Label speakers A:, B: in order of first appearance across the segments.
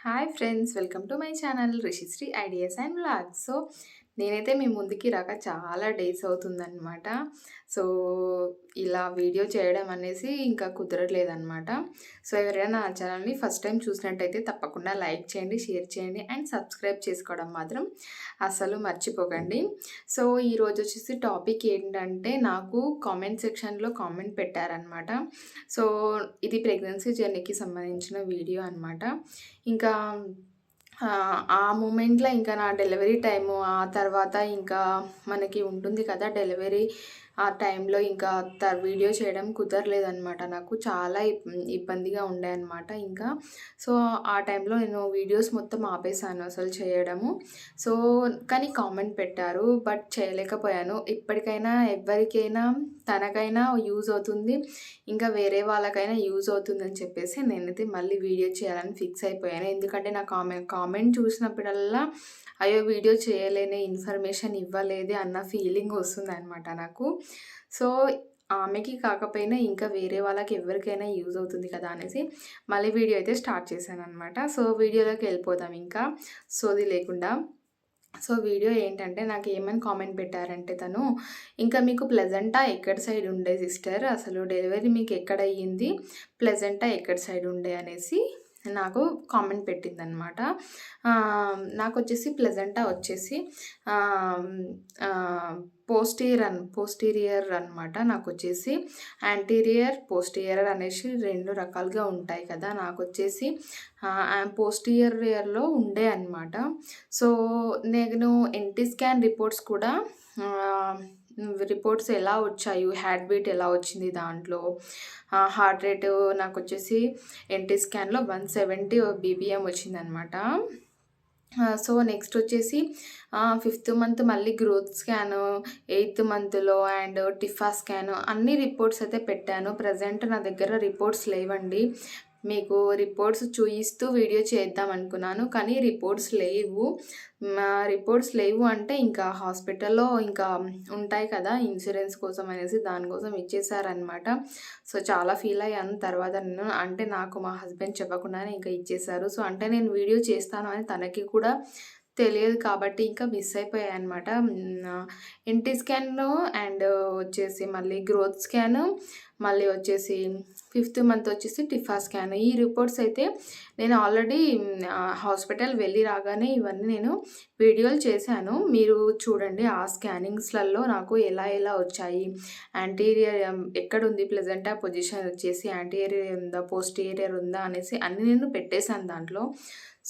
A: Hi friends welcome to my channel Rishishri ideas and vlogs so నేనైతే మీ ముందుకి రాక చాలా డేస్ అవుతుందన్నమాట. సో ఇలా వీడియో చేయడం అనేసి ఇంకా కుదరట్లేదన్నమాట. సో ఎవరైనా నా ఛానల్ని ఫస్ట్ టైం చూసినట్టయితే తప్పకుండా లైక్ చేయండి షేర్ చేయండి అండ్ సబ్స్క్రైబ్ చేసుకోవడం మాత్రం అస్సలు మర్చిపోకండి. సో ఈరోజు వచ్చేసి టాపిక్ ఏంటంటే నాకు కామెంట్ సెక్షన్లో కామెంట్ పెట్టారనమాట సో ఇది ప్రెగ్నెన్సీ జర్నీకి సంబంధించిన వీడియో అనమాట ఇంకా ఆ మూమెంట్లో ఇంకా నా డెలివరీ టైము ఆ తర్వాత ఇంకా మనకి ఉంటుంది కదా డెలివరీ ఆ టైంలో ఇంకా త వీడియో చేయడం కుదరలేదనమాట నాకు చాలా ఇబ్బందిగా ఉండే అనమాట ఇంకా. సో ఆ టైంలో నేను వీడియోస్ మొత్తం ఆపేసాను అసలు చేయడము. సో కానీ కామెంట్ పెట్టారు బట్ చేయలేకపోయాను. ఇప్పటికైనా ఎవరికైనా తనకైనా యూజ్ అవుతుంది. ఇంకా వేరే వాళ్ళకైనా యూజ్ అవుతుందని చెప్పేసి నేనైతే మళ్ళీ వీడియో చేయాలని ఫిక్స్ అయిపోయాను. ఎందుకంటే నా కామెంట్ కామెంట్ చూసినప్పుడల్లా అయ్యో వీడియో చేయలేని ఇన్ఫర్మేషన్ ఇవ్వలేదే అన్న ఫీలింగ్ వస్తుంది అనమాట నాకు. సో ఆమెకి కాకపోయినా ఇంకా వేరే వాళ్ళకి ఎవరికైనా యూజ్ అవుతుంది కదా అనేసి మళ్ళీ వీడియో అయితే స్టార్ట్ చేశాను అనమాట సో వీడియోలోకి వెళ్ళిపోదాం ఇంకా. సోది లేకుండా. సో వీడియో ఏంటంటే నాకు ఏమని కామెంట్ పెట్టారంటే తను ఇంకా మీకు ప్లెజెంటా ఎక్కడ సైడ్ ఉండే సిస్టర్? అసలు డెలివరీ మీకు ఎక్కడ అయ్యింది? ప్లెజెంటా ఎక్కడ సైడ్ ఉండే? అనేసి నాకు కామెంట్ పెట్టిందనమాట. నాకు వచ్చేసి ప్లెజెంటా వచ్చేసి పోస్టీరియర్ అన్ పోస్టీరియర్ అనమాట నాకు వచ్చేసి యాంటీరియర్ పోస్టీరియర్ అనేసి రెండు రకాలుగా ఉంటాయి కదా నాకు వచ్చేసి పోస్టీరియర్లో ఉండే అనమాట సో నేను ఎన్టీ స్కాన్ రిపోర్ట్స్ కూడా రిపోర్ట్స్ ఎలా వచ్చాయి హ్యాడ్ బీట్ ఎలా వచ్చింది దాంట్లో. హార్ట్ రేట్ నాకు వచ్చేసి ఎన్టీ స్కాన్లో వన్ సెవెంటీ బీబీఎం వచ్చిందనమాట సో నెక్స్ట్ వచ్చేసి ఫిఫ్త్ మంత్ మళ్ళీ గ్రోత్ స్కాన్ ఎయిత్ మంత్లో అండ్ టిఫా స్కాన్ అన్ని రిపోర్ట్స్ అయితే పెట్టాను. ప్రజెంట్ నా దగ్గర రిపోర్ట్స్ లేవండి. మీకు రిపోర్ట్స్ చూయిస్తూ వీడియో చేద్దాం అనుకున్నాను కానీ రిపోర్ట్స్ లేవు. రిపోర్ట్స్ లేవు అంటే ఇంకా హాస్పిటల్లో ఇంకా ఉంటాయి కదా ఇన్సూరెన్స్ కోసం అనేసి దానికోసం ఇచ్చేసారనమాట సో చాలా ఫీల్ అయ్యాను. తర్వాత నేను అంటే నాకు మా హస్బెండ్ చెప్పకుండానే ఇంకా ఇచ్చేసారు. సో అంటే నేను వీడియో చేస్తాను అని తనకి కూడా తెలియదు కాబట్టి ఇంకా మిస్ అయిపోయాయి అనమాట ఎన్టీ స్కాన్ అండ్ వచ్చేసి మళ్ళీ గ్రోత్ స్కాన్ మళ్ళీ వచ్చేసి ఫిఫ్త్ మంత్ వచ్చేసి టిఫా స్కాన్. ఈ రిపోర్ట్స్ అయితే నేను ఆల్రెడీ హాస్పిటల్ వెళ్ళి రాగానే ఇవన్నీ నేను వీడియోలు చేశాను. మీరు చూడండి ఆ స్కానింగ్స్లలో నాకు ఎలా ఎలా వచ్చాయి. యాంటీరియర్ ఎక్కడ ఉంది ప్లెజెంటా పొజిషన్ వచ్చేసి యాంటీరియర్ ఉందా పోస్ట్ ఏరియర్ ఉందా అనేసి అన్నీ నేను పెట్టేశాను దాంట్లో.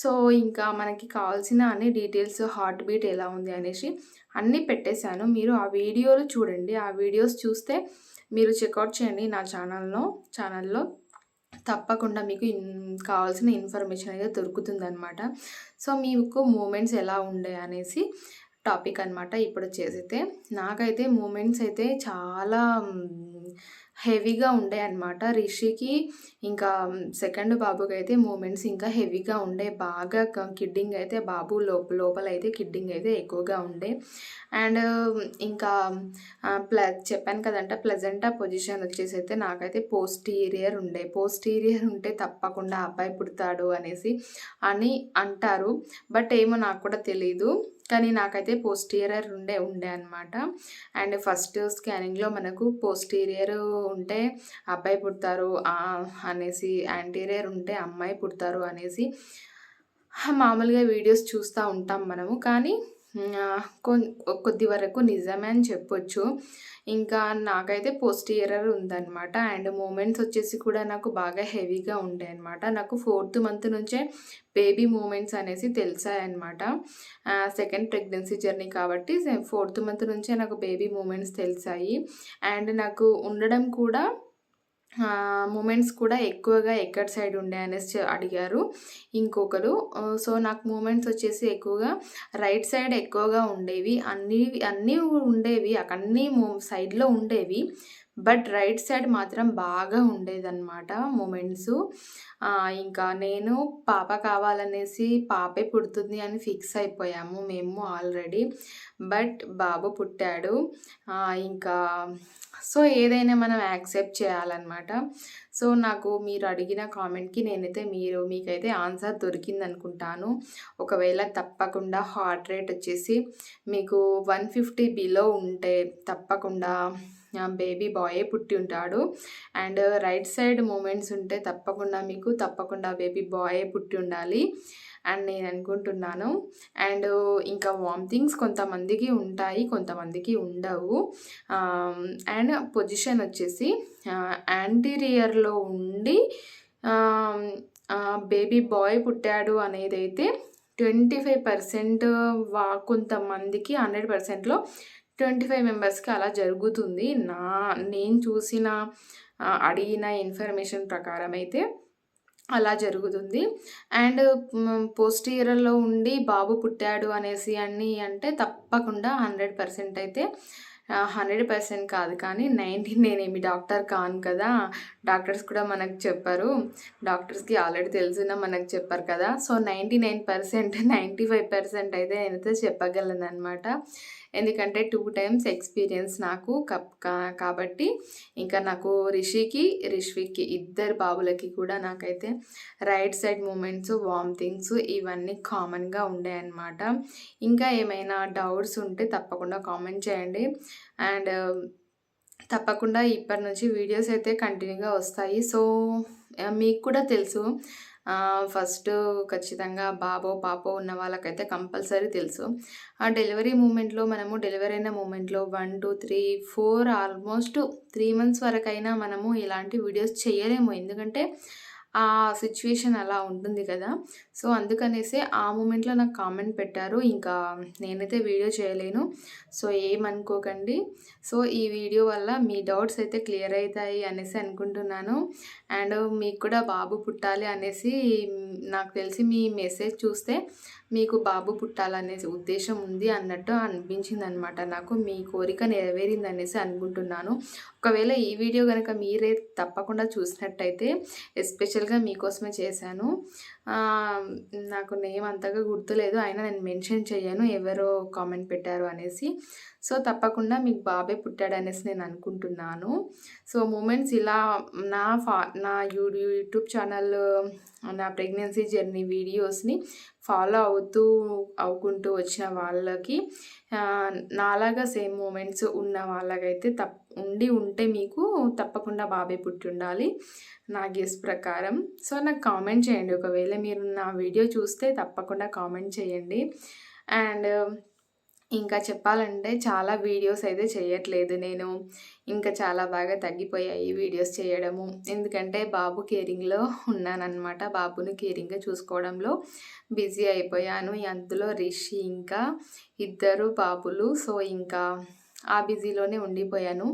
A: సో ఇంకా మనకి కావాల్సిన అన్ని డీటెయిల్స్ హార్ట్ బీట్ ఎలా ఉంది అనేసి అన్నీ పెట్టేశాను. మీరు ఆ వీడియోలు చూడండి. ఆ వీడియోస్ చూస్తే మీరు చెక్అవుట్ చేయండి నా ఛానల్లో. ఛానల్లో తప్పకుండా మీకు కావాల్సిన ఇన్ఫర్మేషన్ అయితే దొరుకుతుందనమాట సో మీకు మూమెంట్స్ ఎలా ఉండే అనేసి టాపిక్ అనమాట ఇప్పుడు చేసితే నాకైతే మూమెంట్స్ అయితే చాలా హెవీగా ఉండే అనమాట రిషికి ఇంకా సెకండ్ బాబుకి అయితే మూమెంట్స్ ఇంకా హెవీగా ఉండే. బాగా కిడ్డింగ్ అయితే బాబు లోప లోపల అయితే కిడ్డింగ్ అయితే ఎక్కువగా ఉండే. అండ్ ఇంకా ప్ల చెప్పాను కదంట ప్లెజెంటా పొజిషన్ వచ్చేసి అయితే నాకైతే పోస్టీరియర్ ఉండే. పోస్టీరియర్ ఉంటే తప్పకుండా అబ్బాయి పుడతాడు అనేసి అని అంటారు. బట్ ఏమో నాకు కూడా తెలీదు. కానీ నాకైతే పోస్టీరియర్ ఉండే ఉండే అనమాట అండ్ ఫస్ట్ స్కానింగ్లో మనకు పోస్టీరియర్ ఉంటే అబ్బాయి పుడతారు అనేసి యాంటీరియర్ ఉంటే అమ్మాయి పుడతారు అనేసి మామూలుగా వీడియోస్ చూస్తూ ఉంటాం మనము. కానీ కొద్ది వరకు నిజమే అని చెప్పొచ్చు. ఇంకా నాకైతే పోస్ట్ ఇయరర్ ఉందన్నమాట. అండ్ మూమెంట్స్ వచ్చేసి కూడా నాకు బాగా హెవీగా ఉండే అనమాట నాకు ఫోర్త్ మంత్ నుంచే బేబీ మూమెంట్స్ అనేసి తెలిసాయన్నమాట. సెకండ్ ప్రెగ్నెన్సీ జర్నీ కాబట్టి ఫోర్త్ మంత్ నుంచే నాకు బేబీ మూమెంట్స్ తెలిసాయి. అండ్ నాకు ఉండడం కూడా మూమెంట్స్ కూడా ఎక్కువగా ఎక్కడ సైడ్ ఉండే అనేసి అడిగారు. ఇంకొకరు సో నాకు మూమెంట్స్ వచ్చేసి ఎక్కువగా రైట్ సైడ్ ఎక్కువగా ఉండేవి. అన్నీ అన్నీ ఉండేవి. అన్నీ సైడ్లో ఉండేవి. బట్ రైట్ సైడ్ మాత్రం బాగా ఉండేదన్నమాట మూమెంట్స్. ఇంకా నేను పాప కావాలనేసి పాపే పుడుతుంది అని ఫిక్స్ అయిపోయాము మేము ఆల్రెడీ. బట్ బాబు పుట్టాడు. ఇంకా సో ఏదైనా మనం యాక్సెప్ట్ చేయాలన్నమాట. సో నాకు మీరు అడిగిన కామెంట్కి నేనైతే మీరు మీకైతే ఆన్సర్ దొరికింది అనుకుంటాను ఒకవేళ తప్పకుండా హార్ట్ రేట్ వచ్చేసి మీకు వన్ ఫిఫ్టీ బిలో ఉంటే తప్పకుండా బేబీ బాయే పుట్టి ఉంటాడు. అండ్ రైట్ సైడ్ మూమెంట్స్ ఉంటే తప్పకుండా మీకు తప్పకుండా బేబీ బాయే పుట్టి ఉండాలి. అండ్ నేను అనుకుంటున్నాను. అండ్ uh, ఇంకా వామిటింగ్స్ కొంతమందికి ఉంటాయి కొంతమందికి ఉండవు. Um, అండ్ పొజిషన్ వచ్చేసి uh, యాంటీరియర్లో ఉండి um, uh, బేబీ బాయ్ పుట్టాడు అనేది అయితే ట్వంటీ ఫైవ్ పర్సెంట్ వా కొంతమందికి హండ్రెడ్ పర్సెంట్లో ట్వంటీ ఫైవ్ మెంబర్స్కి అలా జరుగుతుంది. నా నేను చూసిన అడిగిన ఇన్ఫర్మేషన్ ప్రకారం అయితే అలా జరుగుతుంది. అండ్ పోస్ట్ ఇయర్లో ఉండి బాబు పుట్టాడు అనేసి అన్ని అంటే తప్పకుండా హండ్రెడ్ పర్సెంట్ అయితే హండ్రెడ్ పర్సెంట్ కాదు. కానీ నైంటీ నేనేమి డాక్టర్ కాను కదా. డాక్టర్స్ కూడా మనకు చెప్పారు. డాక్టర్స్కి ఆల్రెడీ తెలిసిన మనకు చెప్పారు కదా. So ninety nine percent ninety five percent అయితే నేనైతే చెప్పగలను అనమాట ఎందుకంటే టూ టైమ్స్ ఎక్స్పీరియన్స్ నాకు కాబట్టి ఇంకా నాకు రిషికి రిష్వికి ఇద్దరు బాబులకి కూడా నాకైతే రైట్ సైడ్ మూమెంట్స్ వామిటింగ్స్ ఇవన్నీ కామన్గా అన్నమాట ఇంకా ఏమైనా డౌట్స్ ఉంటే తప్పకుండా కామెంట్ చేయండి. అండ్ తప్పకుండా ఇప్పటి నుంచి వీడియోస్ అయితే కంటిన్యూగా వస్తాయి. సో మీకు కూడా తెలుసు ఫస్ట్ ఖచ్చితంగా బాబో పాపో ఉన్న వాళ్ళకైతే కంపల్సరీ తెలుసు. ఆ డెలివరీ మూమెంట్లో మనము డెలివరీ అయిన మూమెంట్లో one two three four almost three months వరకైనా మనము ఇలాంటి వీడియోస్ చేయలేము. ఎందుకంటే ఆ సిచ్యువేషన్ అలా ఉంటుంది కదా. సో అందుకనేసి ఆ మూమెంట్లో నాకు కామెంట్ పెట్టారు. ఇంకా నేనైతే వీడియో చేయలేను. సో ఏమనుకోకండి. సో ఈ వీడియో వల్ల మీ డౌట్స్ అయితే క్లియర్ అవుతాయి అనేసి అనుకుంటున్నాను. అండ్ మీకు కూడా బాబు పుట్టాలి అనేసి నాకు తెలిసి మీ మెసేజ్ చూస్తే మీకు బాబు పుట్టాలనే ఉద్దేశం ఉంది అన్నట్టు అనిపించింది అనమాట నాకు మీ కోరిక నెరవేరింది అనేసి అనుకుంటున్నాను. ఒకవేళ ఈ వీడియో కనుక మీరే తప్పకుండా చూసినట్టయితే ఎస్పెషల్గా మీకోసమే చేశాను. నాకు నేమ్ అంతగా గుర్తులేదు. అయినా నేను మెన్షన్ చేయను. ఎవరో కామెంట్ పెట్టారు అనేసి. సో తప్పకుండా మీకు బాబే పుట్టాడు అనేసి నేను అనుకుంటున్నాను. సో మూమెంట్స్ ఇలా నా ఫా నా యూట్యూబ్ ఛానల్ నా ప్రెగ్నెన్సీ జర్నీ వీడియోస్ని ఫాలో అవుతూ అవుకుంటూ వచ్చిన వాళ్ళకి నాలాగా సేమ్ మూమెంట్స్ ఉన్న వాళ్ళకైతే తప్ ఉండి ఉంటే మీకు తప్పకుండా బాబే పుట్టి ఉండాలి నా గెస్ ప్రకారం. సో నాకు కామెంట్ చేయండి. ఒకవేళ మీరు నా వీడియో చూస్తే తప్పకుండా కామెంట్ చేయండి. అండ్ ఇంకా చెప్పాలంటే చాలా వీడియోస్ అయితే చేయట్లేదు నేను. ఇంకా చాలా బాగా తగ్గిపోయాయి వీడియోస్ చేయడము. ఎందుకంటే బాబు కేరింగ్లో ఉన్నానన్నమాట. బాబును కేరింగ్గా చూసుకోవడంలో బిజీ అయిపోయాను. అందులో రిషి ఇంకా ఇద్దరు బాబులు. సో ఇంకా ఆ బిజీలోనే ఉండిపోయాను.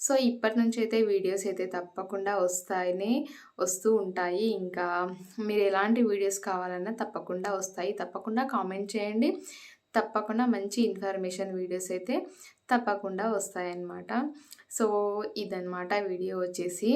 A: సో ఇప్పటి నుంచి అయితే వీడియోస్ అయితే తప్పకుండా వస్తాయని వస్తూ ఉంటాయి. ఇంకా మీరు ఎలాంటి వీడియోస్ కావాలన్నా తప్పకుండా వస్తాయి. తప్పకుండా కామెంట్ చేయండి. తప్పకుండా మంచి ఇన్ఫర్మేషన్ వీడియోస్ అయితే తప్పకుండా వస్తాయన్నమాట. సో ఇదనమాట వీడియో వచ్చేసి.